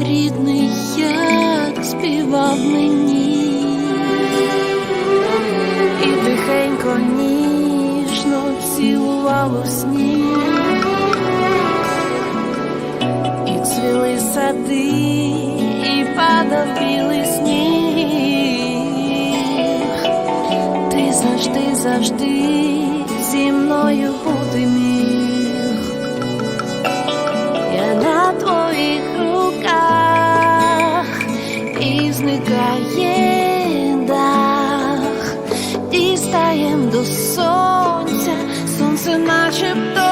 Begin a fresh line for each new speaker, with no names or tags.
рідний, як співав мені, і тихенько ніжно цілував у сні, і цвіли сади, і падав білий сніг. Ти завжди, завжди зі мною бути міг. Твоїх руках і зникає дах, дістаєм до сонця, сонце начебто